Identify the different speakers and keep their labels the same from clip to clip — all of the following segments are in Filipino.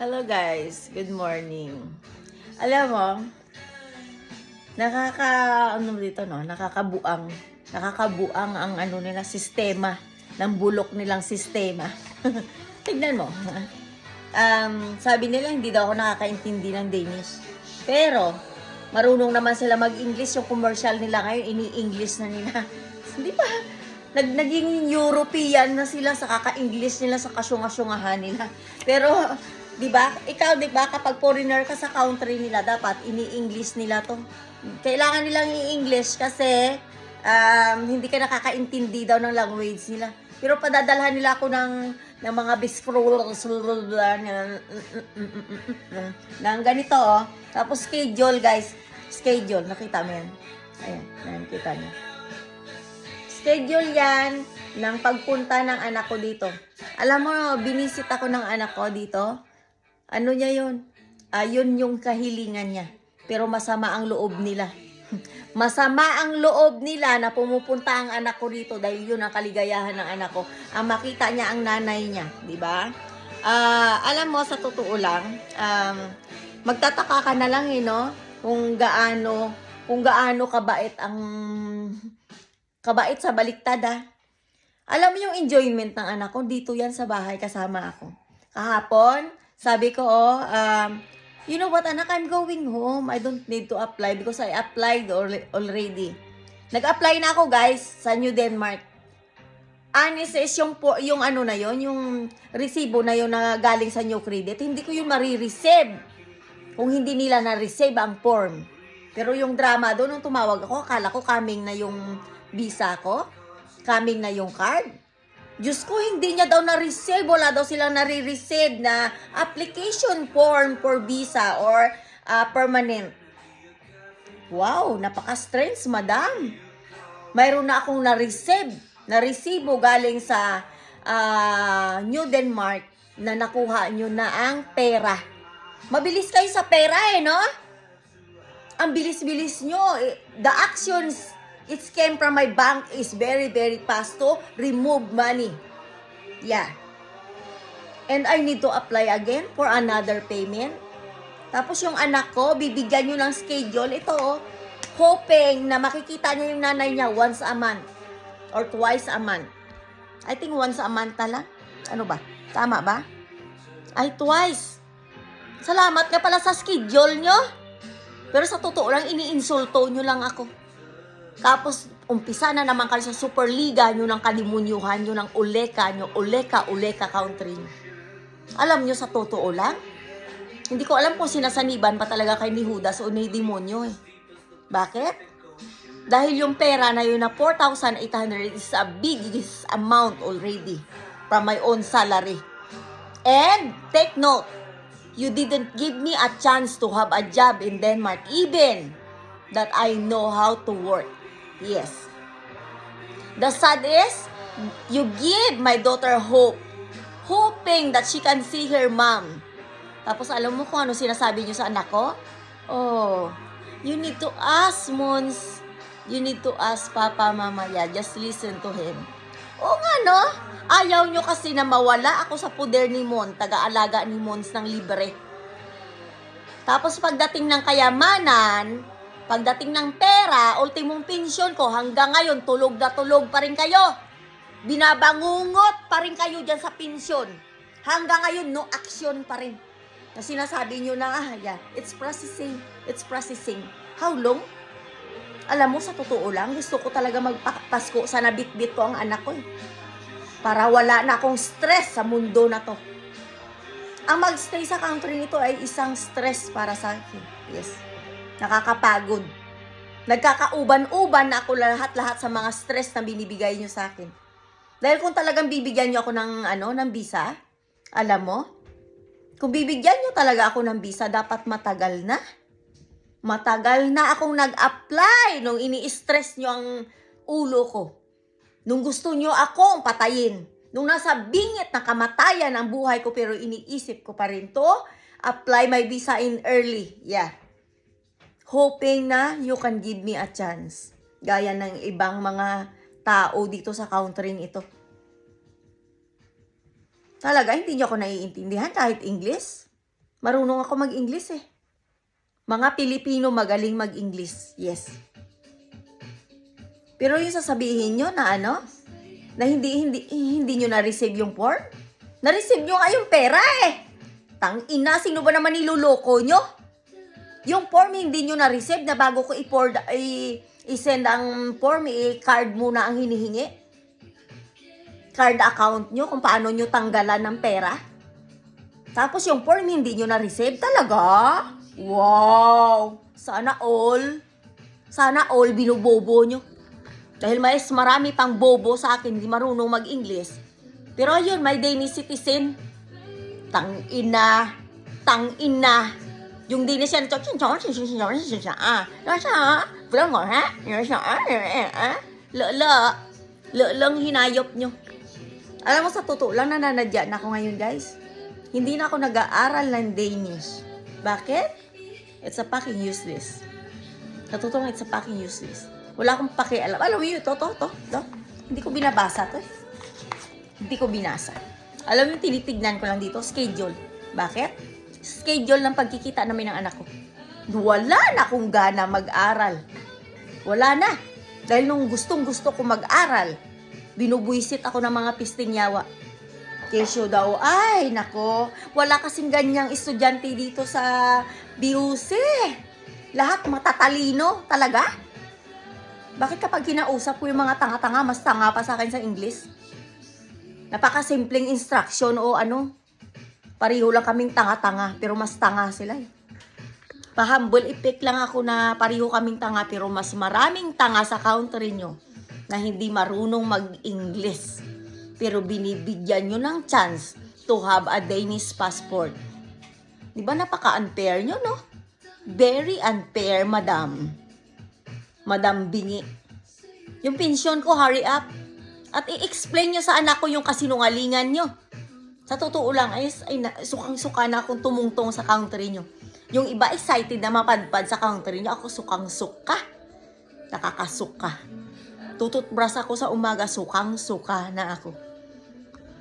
Speaker 1: Hello guys, good morning. Alam mo, nakaka ano dito no, nakakabuang, nakakabuang ang ano nila sistema ng bulok nilang sistema. Tignan mo. Um, sabi nila hindi daw ako nakakaintindi ng Danish. Pero marunong naman sila mag-English yung commercial nila ngayon, ini-English na nila. Hindi ba? Nag, naging European na sila sa kaka-English nila sa kasyunga-syungahan nila. Pero, di ba? Ikaw, di ba, kapag foreigner ka sa country nila, dapat ini-English nila to. Kailangan nilang i-English kasi um, hindi ka nakakaintindi daw ng language nila. Pero padadalhan nila ako ng ng mga biscrolls ng ganito oh. Tapos schedule guys. Schedule. Nakita mo yan? Ayan. Nakita niyo. Schedule yan ng pagpunta ng anak ko dito. Alam mo, binisit ako ng anak ko dito. Ano niya yun? Ah, yun yung kahilingan niya. Pero masama ang loob nila. Masama ang loob nila na pumupunta ang anak ko dito dahil yun ang kaligayahan ng anak ko. Ang makita niya ang nanay niya, di ba? Ah, alam mo, sa totoo lang, um, magtataka ka na lang eh, no? Kung gaano, kung gaano kabait ang kabait sa baliktad ah. Alam mo yung enjoyment ng anak ko, dito yan sa bahay kasama ako. Kahapon, sabi ko, oh, um, you know what anak, I'm going home. I don't need to apply because I applied al- already. Nag-apply na ako guys sa New Denmark. Is yung, po, yung ano na yon yung resibo na yon na galing sa New Credit, hindi ko yun marireceive kung hindi nila na-receive ang form. Pero yung drama doon, nung tumawag ako, akala ko coming na yung visa ko. Coming na yung card. Diyos ko, hindi niya daw na-receive. Wala daw silang nare-receive na application form for visa or ah, permanent. Wow, napaka-strange, madam. Mayroon na akong na-receive, na-resibo galing sa ah, New Denmark na nakuha nyo na ang pera. Mabilis kayo sa pera eh, no? Ang bilis-bilis nyo. Eh, The actions it came from my bank is very, very fast to remove money. Yeah. And I need to apply again for another payment. Tapos yung anak ko, bibigyan nyo ng schedule. Ito, oh, hoping na makikita niya yung nanay niya once a month or twice a month. I think once a month na lang. Ano ba? Tama ba? Ay, twice. Salamat nga pala sa schedule nyo. Pero sa totoo lang, iniinsulto nyo lang ako. Tapos, umpisa na naman kayo sa Superliga nyo ng kalimunyuhan nyo ng uleka nyo, uleka, uleka country nyo. Alam nyo sa totoo lang, hindi ko alam kung sinasaniban pa talaga kay ni Judas o ni demonyo eh. Bakit? Dahil yung pera na yun na 4,800 is a biggest amount already from my own salary. And take note, you didn't give me a chance to have a job in Denmark even that I know how to work. Yes. The sad is, you give my daughter hope, hoping that she can see her mom. Tapos alam mo kung ano sinasabi niyo sa anak ko? Oh, you need to ask, Mons. You need to ask Papa, Mama. Yeah, just listen to him. Oo nga, no? Ayaw nyo kasi na mawala ako sa puder ni Mon, taga-alaga ni Mons ng libre. Tapos pagdating ng kayamanan, pagdating ng pera, ultimong pensyon ko, hanggang ngayon, tulog na tulog pa rin kayo. Binabangungot pa rin kayo dyan sa pensyon. Hanggang ngayon, no action pa rin. Na sinasabi nyo na, ah, yeah, it's processing, it's processing. How long? Alam mo, sa totoo lang, gusto ko talaga magpasko sa nabitbit ko ang anak ko eh. Para wala na akong stress sa mundo na to. Ang magstay sa country nito ay isang stress para sa akin. Yes. Nakakapagod. Nagkakauban-uban na ako lahat-lahat sa mga stress na binibigay nyo sa akin. Dahil kung talagang bibigyan nyo ako ng, ano, ng visa, alam mo, kung bibigyan nyo talaga ako ng visa, dapat matagal na. Matagal na akong nag-apply nung ini-stress nyo ang ulo ko. Nung gusto nyo akong patayin. Nung nasa bingit na kamatayan ang buhay ko pero iniisip ko pa rin to, apply my visa in early. Yeah. Hoping na you can give me a chance. Gaya ng ibang mga tao dito sa country ito. Talaga, hindi niyo ako naiintindihan kahit English? Marunong ako mag-English eh. Mga Pilipino magaling mag-English. Yes. Pero yung sasabihin nyo na ano, na hindi hindi hindi nyo na-receive yung form? Na-receive nyo nga yung pera eh. Tang ina, sino ba naman niluloko nyo? Yung form hindi nyo na-receive na bago ko i-forward, i-send ang form, i-card muna ang hinihingi. Card account nyo kung paano nyo tanggalan ng pera. Tapos yung form hindi nyo na-receive talaga? Wow! Sana all. Sana all binubobo nyo. Dahil mas marami pang bobo sa akin, hindi marunong mag-English. Pero ayun, may Danish citizen. Tang ina. Tang ina. Yung Danish yan, ah, nasa, bilang mo, ha? Nasa, ah, ah, Lala. Lalang hinayop nyo. Alam mo, sa totoo lang, nananadya na ako ngayon, guys. Hindi na ako nag-aaral ng Danish. Bakit? It's a fucking useless. Sa totoo lang, it's a fucking useless. Wala akong pakialam. Alam mo yun, to, to, to, to. Hindi ko binabasa to. Hindi ko binasa. Alam mo tinitignan ko lang dito, schedule. Bakit? Schedule ng pagkikita namin ng anak ko. Wala na akong gana mag-aral. Wala na. Dahil nung gustong gusto ko mag-aral, binubuisit ako ng mga pistingyawa. Kesyo daw, ay, nako, wala kasing ganyang estudyante dito sa BUC. Lahat matatalino, talaga? Bakit kapag kinausap ko yung mga tanga-tanga, mas tanga pa sa akin sa English? Napakasimpleng instruction o ano, pareho lang kaming tanga-tanga, pero mas tanga sila eh. Pa-humble effect lang ako na pareho kaming tanga, pero mas maraming tanga sa country nyo na hindi marunong mag-English. Pero binibigyan nyo ng chance to have a Danish passport. Di ba napaka-unfair nyo, no? Very unfair, madam. Madam Bingi. Yung pensyon ko, hurry up. At i-explain nyo sa anak ko yung kasinungalingan nyo. Sa totoo lang, ay, ay sukang-suka na akong tumungtong sa country nyo. Yung iba excited na mapadpad sa country nyo, ako sukang-suka. Nakakasuka. Tututbras ako sa umaga, sukang-suka na ako.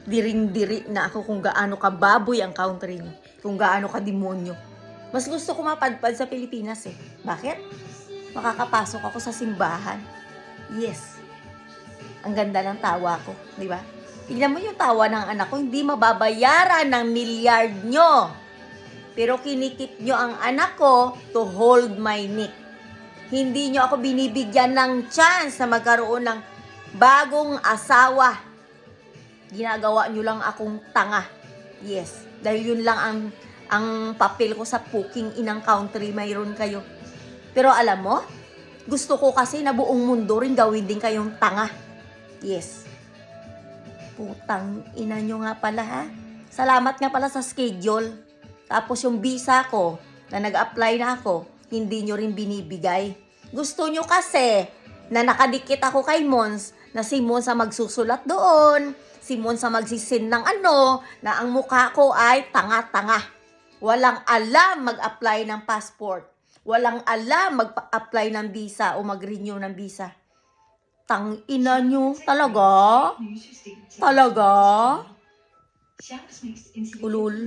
Speaker 1: Diring-diri na ako kung gaano ka baboy ang country nyo. Kung gaano ka demonyo. Mas gusto ko mapadpad sa Pilipinas eh. Bakit? Makakapasok ako sa simbahan. Yes. Ang ganda ng tawa ko, di ba? Tignan mo yung tawa ng anak ko, hindi mababayaran ng milyard nyo. Pero kinikip nyo ang anak ko to hold my neck. Hindi nyo ako binibigyan ng chance na magkaroon ng bagong asawa. Ginagawa nyo lang akong tanga. Yes. Dahil yun lang ang ang papel ko sa puking inang country, mayroon kayo. Pero alam mo, gusto ko kasi na buong mundo rin gawin din kayong tanga. Yes. Putang ina nyo nga pala ha. Salamat nga pala sa schedule. Tapos yung visa ko, na nag-apply na ako, hindi nyo rin binibigay. Gusto nyo kasi na nakadikit ako kay Mons, na si Mons ang magsusulat doon, si Mons ang magsisin ng ano, na ang mukha ko ay tanga-tanga. Walang alam mag-apply ng passport. Walang alam mag-apply ng visa o mag-renew ng visa. Tang ina nyo, talaga? Talaga? Ulul.